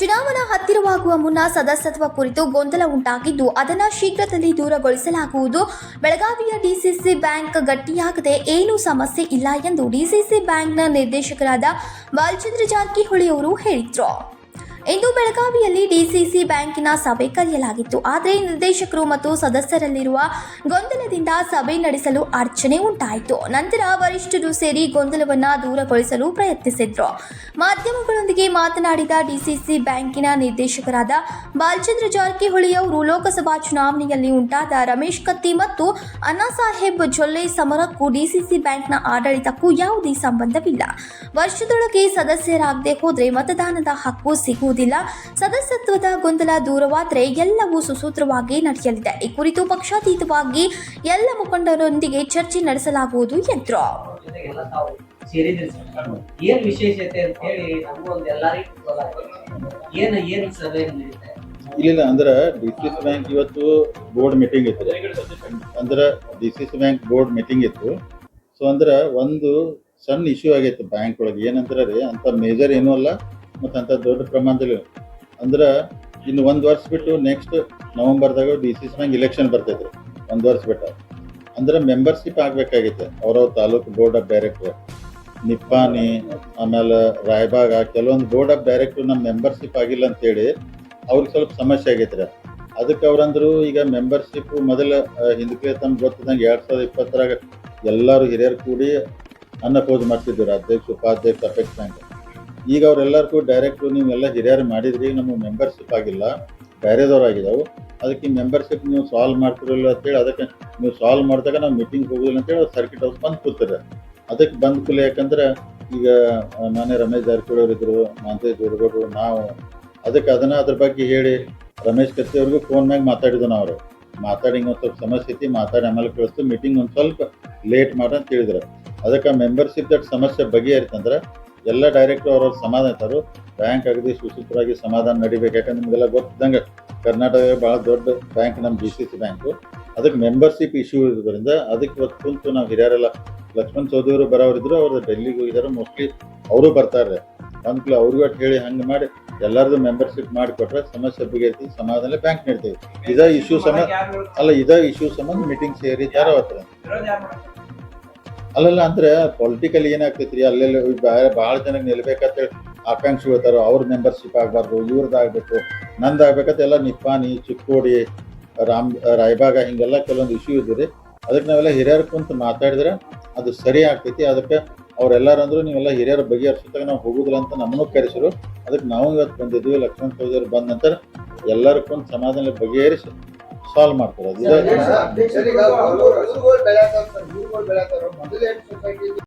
ಚುನಾವಣಾ ಹತ್ತಿರವಾಗುವ ಮುನ್ನ ಸದಸ್ಯತ್ವ ಕುರಿತು ಗೊಂದಲ ಉಂಟಾಗಿದ್ದು, ಅದನ್ನು ಶೀಘ್ರದಲ್ಲಿ ದೂರಗೊಳಿಸಲಾಗುವುದು. ಬೆಳಗಾವಿಯ ಡಿಸಿಸಿ ಬ್ಯಾಂಕ್ ಗಟ್ಟಿಯಾಗದೆ ಏನೂ ಸಮಸ್ಯೆ ಇಲ್ಲ ಎಂದು ಡಿಸಿಸಿ ಬ್ಯಾಂಕ್ನ ನಿರ್ದೇಶಕರಾದ ಬಾಲಚಂದ್ರ ಜಾರಕಿಹೊಳಿ ಅವರು ಹೇಳಿದರು. ಇಂದು ಬೆಳಗಾವಿಯಲ್ಲಿ ಡಿಸಿಸಿ ಬ್ಯಾಂಕಿನ ಸಭೆ ಕರೆಯಲಾಗಿತ್ತು. ಆದರೆ ನಿರ್ದೇಶಕರು ಮತ್ತು ಸದಸ್ಯರಲ್ಲಿರುವ ಗೊಂದಲದಿಂದ ಸಭೆ ನಡೆಸಲು ಅರ್ಚನೆ ಉಂಟಾಯಿತು. ನಂತರ ವರಿಷ್ಠರು ಸೇರಿ ಗೊಂದಲವನ್ನ ದೂರಗೊಳಿಸಲು ಪ್ರಯತ್ನಿಸಿದ್ರು. ಮಾಧ್ಯಮಗಳೊಂದಿಗೆ ಮಾತನಾಡಿದ ಡಿಸಿಸಿ ಬ್ಯಾಂಕಿನ ನಿರ್ದೇಶಕರಾದ ಬಾಲಚಂದ್ರ ಜಾರಕಿಹೊಳಿ ಅವರು, ಲೋಕಸಭಾ ಚುನಾವಣೆಯಲ್ಲಿ ಉಂಟಾದ ರಮೇಶ್ ಕತ್ತಿ ಮತ್ತು ಅಣ್ಣಾಸಾಹೇಬ್ ಜೊಲ್ಲೆ ಸಮರಕ್ಕೂ ಡಿಸಿಸಿ ಬ್ಯಾಂಕ್ನ ಆಡಳಿತಕ್ಕೂ ಯಾವುದೇ ಸಂಬಂಧವಿಲ್ಲ. ವರ್ಷದೊಳಗೆ ಸದಸ್ಯರಾಗದೆ ಹೋದರೆ ಮತದಾನದ ಹಕ್ಕು ಸಿಗುವುದಿಲ್ಲ ಸದಸ್ಯತ್ವದ ಗೊಂದಲ ದೂರವಾದರೆ ಎಲ್ಲವೂ ಸುಸೂತ್ರವಾಗಿ ನಡೆಯಲಿದೆ. ಈ ಕುರಿತು ಪಕ್ಷಾತೀತವಾಗಿ ಎಲ್ಲ ಮುಖಂಡರೊಂದಿಗೆ ಚರ್ಚೆ ನಡೆಸಲಾಗುವುದು ಎಂದರು? ಇಲ್ಲ ಅಂದ್ರೆ ಡಿ ಸಿ ಸಿ ಬ್ಯಾಂಕ್ ಇವತ್ತು ಬೋರ್ಡ್ ಮೀಟಿಂಗ್ ಇತ್ತು. ಅಂದ್ರೆ D C C bank board meeting ಇತ್ತು. ಸೊ ಅಂದ್ರೆ ಒಂದು ಸಣ್ಣ ಇಶ್ಯೂ ಆಗೈತೆ ಬ್ಯಾಂಕ್ ಒಳಗೆ. ಏನಂತಾರೆ ರೀ ಅಂತ ಮೇಜರ್ ಏನೂ ಅಲ್ಲ. ಮತ್ತು ಅಂಥ ದೊಡ್ಡ ಪ್ರಮಾಣದಲ್ಲಿ. ಅಂದ್ರೆ ಇನ್ನು ಒಂದು ವರ್ಷ ಬಿಟ್ಟು ನೆಕ್ಸ್ಟ್ ನವೆಂಬರ್ದಾಗ ಡಿ ಸಿ ಬ್ಯಾಂಕ್ ಇಲೆಕ್ಷನ್ ಬರ್ತೈತೆ ಒಂದು ವರ್ಷ ಬಿಟ್ಟು. ಅಂದ್ರೆ ಮೆಂಬರ್ಶಿಪ್ ಆಗ್ಬೇಕಾಗೈತೆ ಅವ್ರವ್ರ taluk board of director Nippani ಆಮೇಲೆ ರಾಯಬಾಗ, ಕೆಲವೊಂದು ಬೋರ್ಡ್ ಆಫ್ ಡೈರೆಕ್ಟರ್ ನಮ್ಮ ಮೆಂಬರ್ಶಿಪ್ ಆಗಿಲ್ಲ ಅಂತೇಳಿ ಅವ್ರಿಗೆ ಸ್ವಲ್ಪ ಸಮಸ್ಯೆ ಆಗೈತ್ರಿ. ಅದಕ್ಕೆ ಅವ್ರಂದ್ರು ಈಗ ಮೆಂಬರ್ಶಿಪ್ ಮೊದಲ ಹಿಂದಕ್ಕೆ ತಮ್ಗೆ ಗೊತ್ತದಂಗೆ ಎರಡು ಸಾವಿರದ ಇಪ್ಪತ್ತರಾಗ ಎಲ್ಲರೂ ಹಿರಿಯರು ಕೂಡಿ ಅನ್ನಪೋಜ್ ಮಾಡ್ತಿದ್ರು. ಅಧ್ಯಕ್ಷ, ಉಪಾಧ್ಯಕ್ಷ ಅಪೇಕ್ಷೆ ಬ್ಯಾಂಕ್ ಈಗ ಅವರೆಲ್ಲರಿಗೂ ಡೈರೆಕ್ಟ್ ನೀವೆಲ್ಲ ಹಿರಿಯರು ಮಾಡಿದ್ರಿ ನಮಗೆ ಮೆಂಬರ್ಶಿಪ್ ಆಗಿಲ್ಲ ಬೇರೆದವ್ರು ಆಗಿದಾವು ಅದಕ್ಕೆ ಮೆಂಬರ್ಶಿಪ್ ನೀವು ಸಾಲ್ವ್ ಮಾಡ್ತಿರಲ್ಲ ಅಂತೇಳಿ ಅದಕ್ಕೆ ನೀವು ಸಾಲ್ವ್ ಮಾಡಿದಾಗ ನಾವು ಮೀಟಿಂಗ್ ಹೋಗೋದಿಲ್ಲ ಅಂತೇಳಿ ಸರ್ಕಿಟ್ ಹೌಸ್ ಬಂದು ಕೂತಾರೆ ಅದಕ್ಕೆ ಬಂದ ಕೂಲೆ ಯಾಕಂದ್ರೆ ಈಗ ನಾನೇ ರಮೇಶ್ ಜಾರಕಿಹೊಳಿ ಅವರಿದ್ದರು ಮಾಂತೇಶ್ ದೊಡ್ಡಗೌಡರು ನಾವು ಅದಕ್ಕೆ ಅದನ್ನ ಅದ್ರ ಬಗ್ಗೆ ಹೇಳಿ ರಮೇಶ್ ಕತ್ತಿ ಅವ್ರಿಗೂ ಫೋನ್ ಮ್ಯಾಗ ಮಾತಾಡಿದ್ವು ನಾವು ಅವರು. ಮಾತಾಡಿ ಒಂದು ಸ್ವಲ್ಪ ಸಮಸ್ಯೆ ಐತಿ ಮಾತಾಡಿ ಆಮೇಲೆ ಕಳಿಸ್ತು ಮೀಟಿಂಗ್ ಒಂದು ಸ್ವಲ್ಪ ಲೇಟ್ ಅಂತ ಹೇಳಿದ್ರು. ಅದಕ್ಕೆ ಮೆಂಬರ್ಶಿಪ್ ದಟ್ ಸಮಸ್ಯೆ ಬಗೆಹರಿತಂದ್ರೆ ಎಲ್ಲ ಡೈರೆಕ್ಟ್ ಅವ್ರವ್ರ ಸಮಾಧಾನ ಇರ್ತಾರು ಬ್ಯಾಂಕ್ ಅಗದಿ ಸುಸೂತ್ರವಾಗಿ ಸಮಾಧಾನ ನಡಿಬೇಕು. ಯಾಕಂದ್ರೆ ನಿಮಗೆಲ್ಲ ಗೊತ್ತಿದ್ದಂಗೆ ಕರ್ನಾಟಕ ಬಹಳ ದೊಡ್ಡ ಬ್ಯಾಂಕ್ ನಮ್ಮ ಬಿ ಸಿ ಸಿ ಬ್ಯಾಂಕು ಅದಕ್ಕೆ ಮೆಂಬರ್ಶಿಪ್ ಇಶ್ಯೂ ಇರೋದ್ರಿಂದ ಅದಕ್ಕೆ ಇವತ್ತು ಕುಂತು ನಾವು ಹಿರಿಯರೆಲ್ಲ ಲಕ್ಷ್ಮಣ್ ಚೌಧರಿ ಬರೋರಿದ್ರು ಅವ್ರು ಡೆಲ್ಲಿಗೆ ಹೋಗಿದ್ದಾರೆ ಮೋಸ್ಟ್ಲಿ ಅವರು ಬರ್ತಾರೆ ಅಂದ್ಕೂಲ ಅವ್ರಿಗೂ ಅಟ್ ಹೇಳಿ ಹಂಗೆ ಮಾಡಿ ಎಲ್ಲರದು ಮೆಂಬರ್ಶಿಪ್ ಮಾಡಿಕೊಟ್ರೆ ಸಮಸ್ಯೆ ಬಗೆಹರಿಸಿ ಸಮಾಧಾನ ಬ್ಯಾಂಕ್ ನೀಡ್ತೀವಿ ಇದೇ ಇಶ್ಯೂ ಸಂಬಂಧ ಅಲ್ಲ, ಇದೇ ಇಶ್ಯೂ ಸಂಬಂಧ ಮೀಟಿಂಗ್ ಸೇರಿ ಯಾರ ಅವತ್ರ ಅಲ್ಲಲ್ಲ ಅಂದ್ರೆ ಪೊಲಿಟಿಕಲ್ ಏನಾಗ್ತೈತ್ರಿ? ಅಲ್ಲೆಲ್ಲ ಭಾಳ ಜನಕ್ಕೆ ನಿಲ್ಬೇಕಂತೇಳಿ ಆಕಾಂಕ್ಷಿ ಹೋಗ್ತಾರ ಅವ್ರ ಮೆಂಬರ್ಶಿಪ್ ಆಗಬಾರ್ದು ಇವ್ರದ್ದು ಆಗಬೇಕು. ನಂದು ಎಲ್ಲ ನಿಪ್ಪಾನಿ ಚಿಕ್ಕೋಡಿ, ರಾಮ್ ರಾಯಬಾಗ ಹಿಂಗೆಲ್ಲ ಕೆಲವೊಂದು ಇಶ್ಯೂ ಇದ್ರಿ ಅದಕ್ಕೆ ನಾವೆಲ್ಲ ಹಿರಿಯರು ಕುಂತು ಮಾತಾಡಿದ್ರೆ ಅದು ಸರಿ ಆಗ್ತೈತಿ. ಅದಕ್ಕೆ ಅವ್ರೆಲ್ಲಾರು ಅಂದ್ರು ನೀವೆಲ್ಲ ಹಿರಿಯರ ಬಗೆಹರಿಸುತ್ತಾಗ ನಾವು ಹೋಗುದಿಲ್ಲ ಅಂತ ನಮ್ಮನ್ನು ಕರೆಸರು. ಅದಕ್ಕೆ ನಾವು ಇವತ್ತು ಬಂದಿದ್ವಿ, ಲಕ್ಷ್ಮಣ ಚೌಧರಿ ಬಂದ ನಂತರ ಎಲ್ಲರೂ ಕುಂತು ಸಮಾಧಾನ ಬಗೆಹರಿಸಿ. ಸಾಲ್ವ್ ಮಾಡ್ತಾರೆ